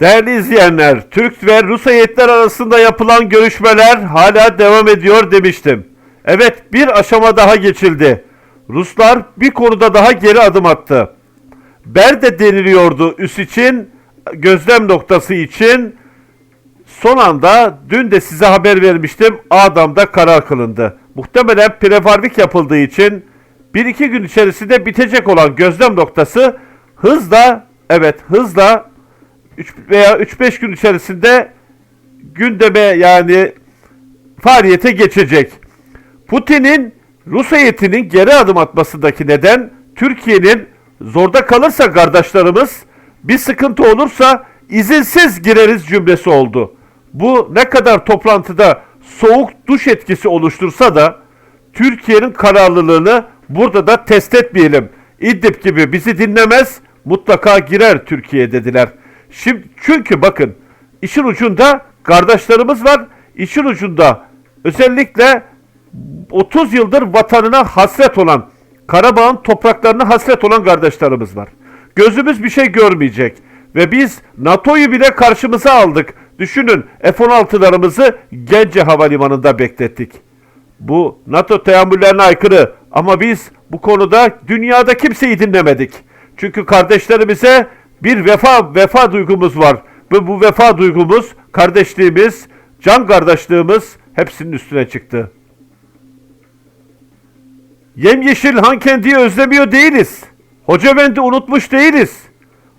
Değerli izleyenler, Türk ve Rus heyetler arasında yapılan görüşmeler hala devam ediyor demiştim. Evet, bir aşama daha geçildi. Ruslar bir konuda daha geri adım attı. Berde deniliyordu üs için, gözlem noktası için. Son anda dün de size haber vermiştim. Adam'da karar kılındı. Muhtemelen prefarvik yapıldığı için bir iki gün içerisinde bitecek olan gözlem noktası hızla, evet hızla 3 veya 3-5 gün içerisinde gündeme yani faaliyete geçecek. Putin'in Rus heyetinin geri adım atmasındaki neden Türkiye'nin zorda kalırsa kardeşlerimiz bir sıkıntı olursa izinsiz gireriz cümlesi oldu. Bu ne kadar toplantıda soğuk duş etkisi oluştursa da Türkiye'nin kararlılığını burada da test etmeyelim. İdlib gibi bizi dinlemez mutlaka girer Türkiye dediler. Şimdi çünkü bakın işin ucunda kardeşlerimiz var. İşin ucunda özellikle 30 yıldır vatanına hasret olan, Karabağ'ın topraklarına hasret olan kardeşlerimiz var. Gözümüz bir şey görmeyecek. Ve biz NATO'yu bile karşımıza aldık. Düşünün F-16'larımızı Gence Havalimanı'nda beklettik. Bu NATO teamüllerine aykırı ama biz bu konuda dünyada kimseyi dinlemedik. Çünkü kardeşlerimize bir vefa vefa duygumuz var. Ve bu vefa duygumuz, kardeşliğimiz, can kardeşliğimiz hepsinin üstüne çıktı. Yemyeşil Hankendi'yi özlemiyor değiliz. Hocavendi unutmuş değiliz.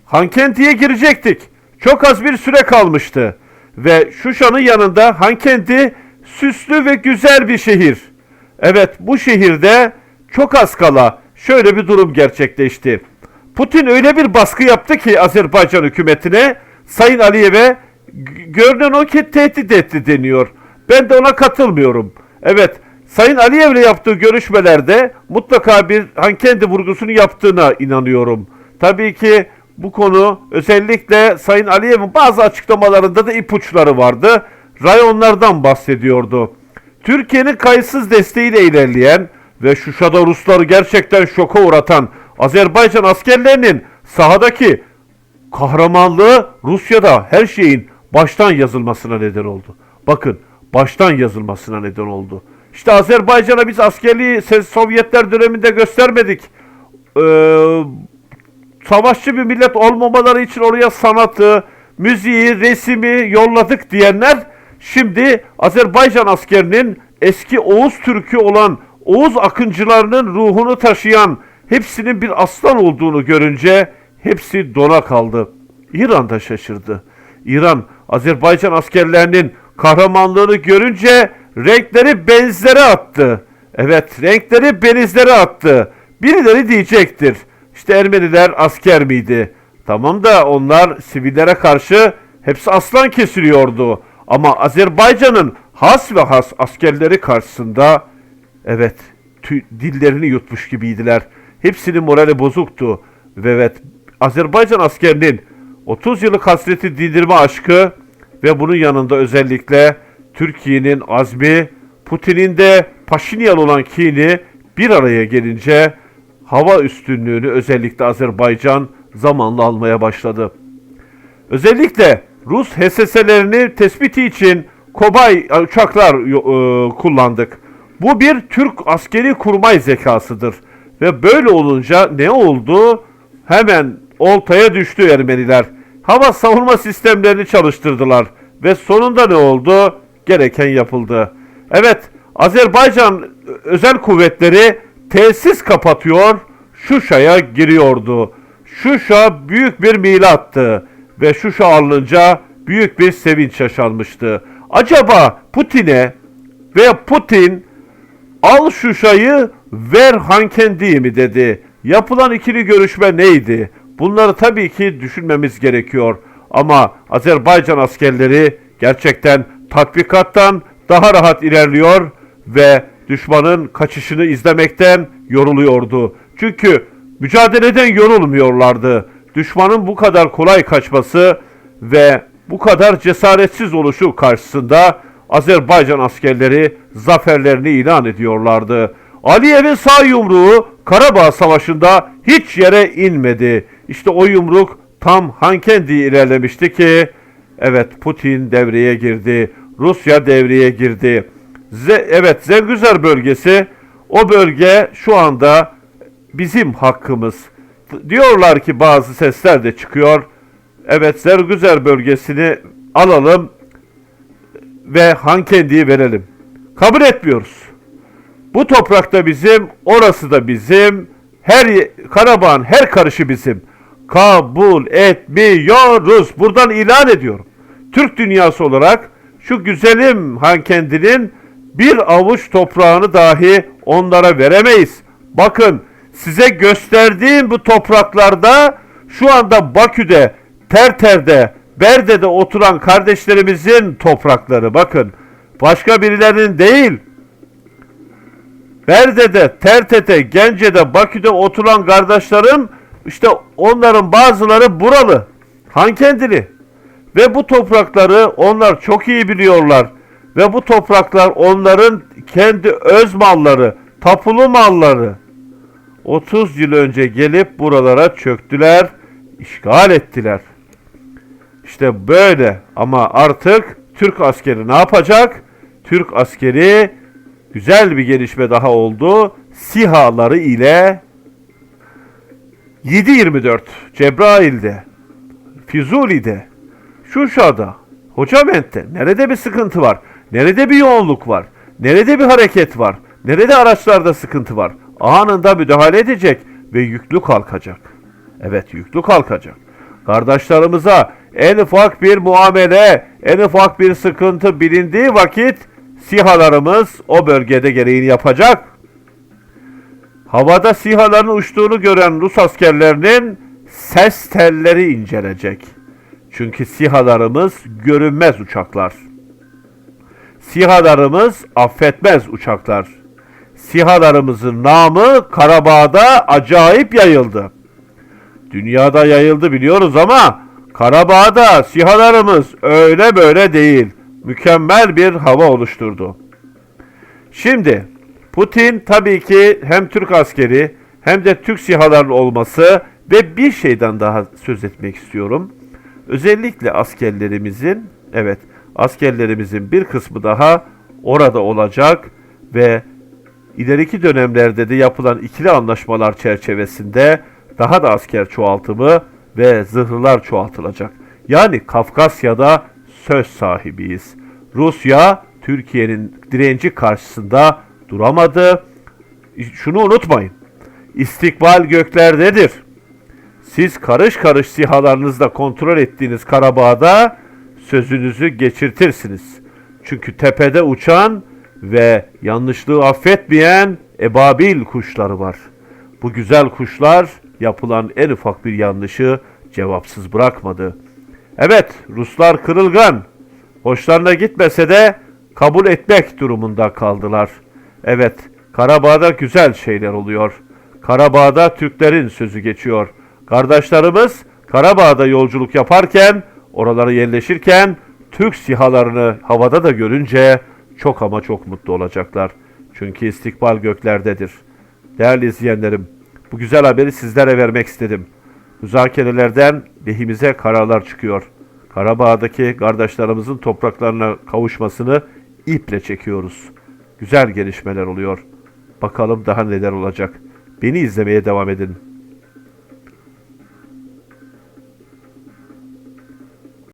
Hankendi'ye girecektik. Çok az bir süre kalmıştı. Ve Şuşa'nın yanında Hankendi süslü ve güzel bir şehir. Evet bu şehirde çok az kala şöyle bir durum gerçekleşti. Putin öyle bir baskı yaptı ki Azerbaycan hükümetine Sayın Aliyev'e görünen o ki tehdit etti deniyor. Ben de ona katılmıyorum. Evet Sayın Aliyev'le yaptığı görüşmelerde mutlaka bir Hankendi vurgusunu yaptığına inanıyorum. Tabii ki bu konu özellikle Sayın Aliyev'in bazı açıklamalarında da ipuçları vardı. Rayonlardan bahsediyordu. Türkiye'nin kayıtsız desteğiyle ilerleyen ve Şuşa'da Rusları gerçekten şoka uğratan Azerbaycan askerlerinin sahadaki kahramanlığı Rusya'da her şeyin baştan yazılmasına neden oldu. Bakın baştan yazılmasına neden oldu. İşte Azerbaycan'a biz askerliği Sovyetler döneminde göstermedik. Ee, savaşçı bir millet olmamaları için oraya sanatı, müziği, resimi yolladık diyenler şimdi Azerbaycan askerinin eski Oğuz Türk'ü olan Oğuz akıncılarının ruhunu taşıyan hepsinin bir aslan olduğunu görünce hepsi dona kaldı. İran da şaşırdı. İran Azerbaycan askerlerinin kahramanlığını görünce renkleri benzlere attı. Evet renkleri benizlere attı. Birileri diyecektir. İşte Ermeniler asker miydi? Tamam da onlar sivillere karşı hepsi aslan kesiliyordu. Ama Azerbaycan'ın has ve has askerleri karşısında evet tü- dillerini yutmuş gibiydiler. Hepsinin morali bozuktu. Ve evet Azerbaycan askerinin 30 yıllık hasreti dindirme aşkı ve bunun yanında özellikle Türkiye'nin azmi, Putin'in de Paşinyan olan kini bir araya gelince hava üstünlüğünü özellikle Azerbaycan zamanla almaya başladı. Özellikle Rus HSS'lerini tespiti için Kobay uçaklar e, kullandık. Bu bir Türk askeri kurmay zekasıdır. Ve böyle olunca ne oldu? Hemen oltaya düştü Ermeniler. Hava savunma sistemlerini çalıştırdılar. Ve sonunda ne oldu? Gereken yapıldı. Evet, Azerbaycan özel kuvvetleri tesis kapatıyor, Şuşa'ya giriyordu. Şuşa büyük bir milattı ve Şuşa alınınca büyük bir sevinç yaşanmıştı. Acaba Putin'e veya Putin al Şuşa'yı ver Hankendi'yi mi dedi. Yapılan ikili görüşme neydi? Bunları tabii ki düşünmemiz gerekiyor. Ama Azerbaycan askerleri gerçekten tatbikattan daha rahat ilerliyor ve düşmanın kaçışını izlemekten yoruluyordu. Çünkü mücadeleden yorulmuyorlardı. Düşmanın bu kadar kolay kaçması ve bu kadar cesaretsiz oluşu karşısında Azerbaycan askerleri zaferlerini ilan ediyorlardı. Aliyev'in sağ yumruğu Karabağ Savaşı'nda hiç yere inmedi. İşte o yumruk tam Hankendi ilerlemişti ki evet Putin devreye girdi. Rusya devreye girdi. Ze- evet Zengüzer bölgesi o bölge şu anda bizim hakkımız. Diyorlar ki bazı sesler de çıkıyor. Evet Zergüzer bölgesini alalım ve Hankendi'yi verelim. Kabul etmiyoruz. Bu toprakta bizim, orası da bizim. Her Karabağ'ın her karışı bizim. Kabul etmiyoruz. Buradan ilan ediyorum. Türk dünyası olarak şu güzelim Hankendi'nin bir avuç toprağını dahi onlara veremeyiz. Bakın size gösterdiğim bu topraklarda şu anda Bakü'de, Terter'de, Berde'de oturan kardeşlerimizin toprakları. Bakın başka birilerinin değil. Berde'de, Terte'de, Gence'de, Bakü'de oturan kardeşlerim işte onların bazıları buralı. Hankendili. Ve bu toprakları onlar çok iyi biliyorlar. Ve bu topraklar onların kendi öz malları, tapulu malları. 30 yıl önce gelip buralara çöktüler, işgal ettiler. İşte böyle ama artık Türk askeri ne yapacak? Türk askeri güzel bir gelişme daha oldu. SİHA'ları ile 7-24 Cebrail'de, Füzuli'de, Şuşa'da, Hocament'te nerede bir sıkıntı var? Nerede bir yoğunluk var? Nerede bir hareket var? Nerede araçlarda sıkıntı var? Anında müdahale edecek ve yüklü kalkacak. Evet yüklü kalkacak. Kardeşlerimize en ufak bir muamele, en ufak bir sıkıntı bilindiği vakit SİHA'larımız o bölgede gereğini yapacak. Havada SİHA'ların uçtuğunu gören Rus askerlerinin ses telleri incelecek. Çünkü SİHA'larımız görünmez uçaklar. SİHA'larımız affetmez uçaklar. SİHA'larımızın namı Karabağ'da acayip yayıldı. Dünyada yayıldı biliyoruz ama Karabağ'da SİHA'larımız öyle böyle değil. Mükemmel bir hava oluşturdu. Şimdi Putin tabii ki hem Türk askeri hem de Türk SİHA'ların olması ve bir şeyden daha söz etmek istiyorum. Özellikle askerlerimizin, evet askerlerimizin bir kısmı daha orada olacak ve ileriki dönemlerde de yapılan ikili anlaşmalar çerçevesinde daha da asker çoğaltımı ve zırhlılar çoğaltılacak. Yani Kafkasya'da söz sahibiyiz. Rusya Türkiye'nin direnci karşısında duramadı. Şunu unutmayın. İstikbal göklerdedir. Siz karış karış sihalarınızla kontrol ettiğiniz Karabağ'da sözünüzü geçirtirsiniz. Çünkü tepede uçan ve yanlışlığı affetmeyen ebabil kuşları var. Bu güzel kuşlar yapılan en ufak bir yanlışı cevapsız bırakmadı. Evet, Ruslar kırılgan. Hoşlarına gitmese de kabul etmek durumunda kaldılar. Evet, Karabağ'da güzel şeyler oluyor. Karabağ'da Türklerin sözü geçiyor. Kardeşlerimiz Karabağ'da yolculuk yaparken, oralara yerleşirken Türk sihalarını havada da görünce çok ama çok mutlu olacaklar. Çünkü istikbal göklerdedir. Değerli izleyenlerim, bu güzel haberi sizlere vermek istedim. Müzakerelerden lehimize kararlar çıkıyor. Karabağ'daki kardeşlerimizin topraklarına kavuşmasını iple çekiyoruz. Güzel gelişmeler oluyor. Bakalım daha neler olacak. Beni izlemeye devam edin.